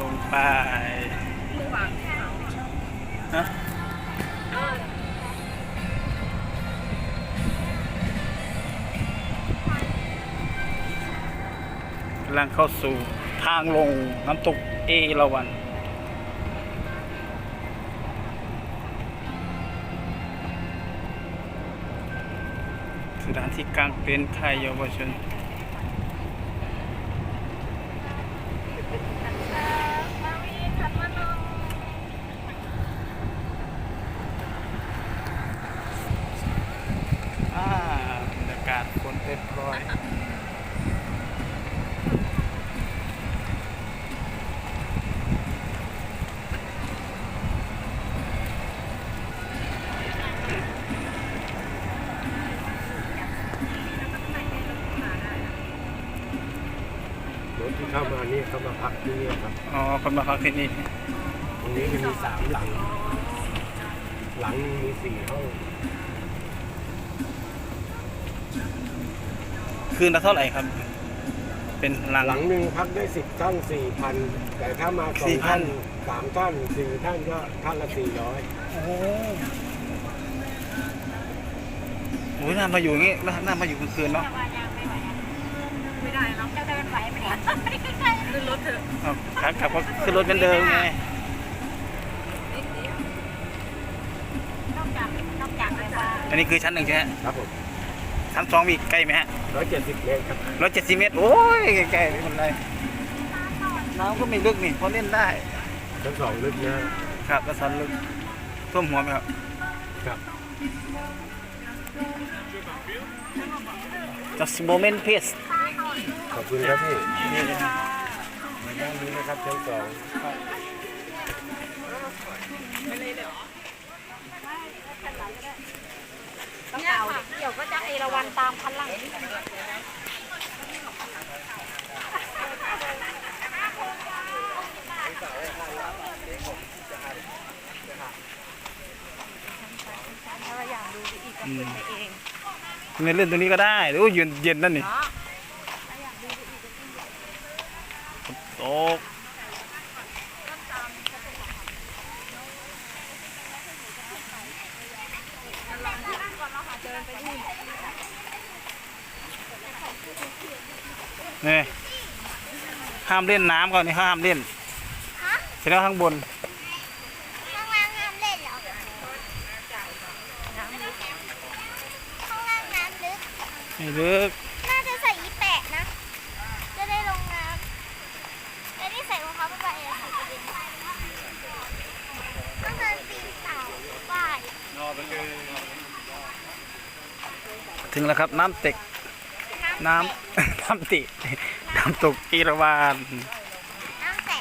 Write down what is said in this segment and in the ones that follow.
ลงไปฮะกำลังเข้าสู่ทางลงน้ำตกเอราวันสถานที่กลางเต็นท์ไทยเยาวชน อ่าบรรยากาศฝนเต็มร้อย รถ ที่เข้ามานี่เขามาพักที่นี่ครับอ๋อคนมาพักที่นี่ตรงนี้จะมีสามหลัง หลังมีสี่ห้องคืนละเท่าไหร่ครับ เป็นหลังหลังหนึ่งพักได้สิบท่านสี่พันแต่ถ้ามาสองท่านสามท่านสี่ท่านก็ท่านละสี่ร้อยโอ้โหโอ้ยน่ามาอยู่อย่างงี้น่ามาอยู่กลางคืนเนาะไม่ได้น้องจะเดิน ไหวไหมเนี่ยขึ้นรถเถอะเอาขากลับก็ขึ้นรถเป็นเดิมไงนอกจากนอกจากอะไรบ้างอันนี้คือชั้นหนึ่งใช่ไหมครับผมชั้นสองมีใกล้ไหมฮะร้อยเจ็ดสิบเมตรครับร้อยเจ็ดสิบเมตร โอ้ยใกล้ๆไม่เป็นไรน้ำก็ไม่ลึกนี่พอเล่นได้ ชั้นสองลึกนะครับกระสันลึกท่วมหัวไหมครับ ครับ just moment please ขอบคุณครับพี่มาด้านนี้นะครับชั้นสองกระเป๋าเดี๋ยวก็จะเอราวันตามคันหลัง ถ้าเราอยา กดูอีกก็ขึ้นไปเองไม่เล่นตรงนี้ก็ได้โอ้ยเย็นเย็นนั่นนี่เนาะตกนี่ห้ามเล่นน้ำก่อนนี่ห้ามเล่นเสร็จแล้วข้างบน ข้างล่างห้ามเล่นเหรอ น้ำลึก ข้างล่างน้ำลึก ไม่ลึกน่าจะใส่อีแปะนะ จะได้ลงน้ำแล้วนี่ใส่รองเท้าไปอะใส่กระดิ่งต้องเดินปีนเสาป้ายถึงแล้วครับน้ำเต็ก น้ำ น้ำติ น้ำตกอีระวานน้ำแตะ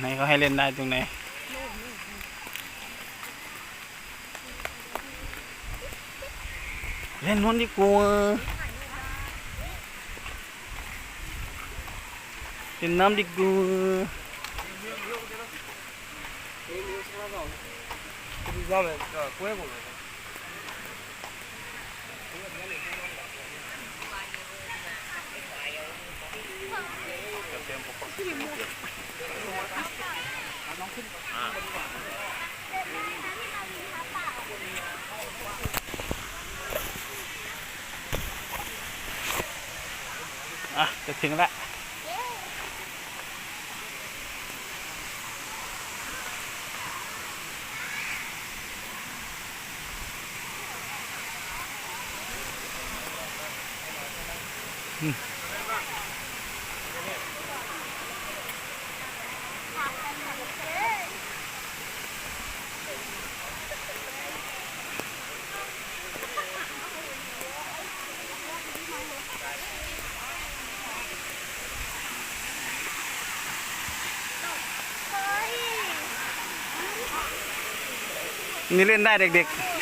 ไหนเขาให้เล่นได้ตรงไหน เล่นนู้นดีกว่าเล่นน้ำดีกว่าอ่ะ จะถึงแล้วอืม นี่เล่นได้เด็กเ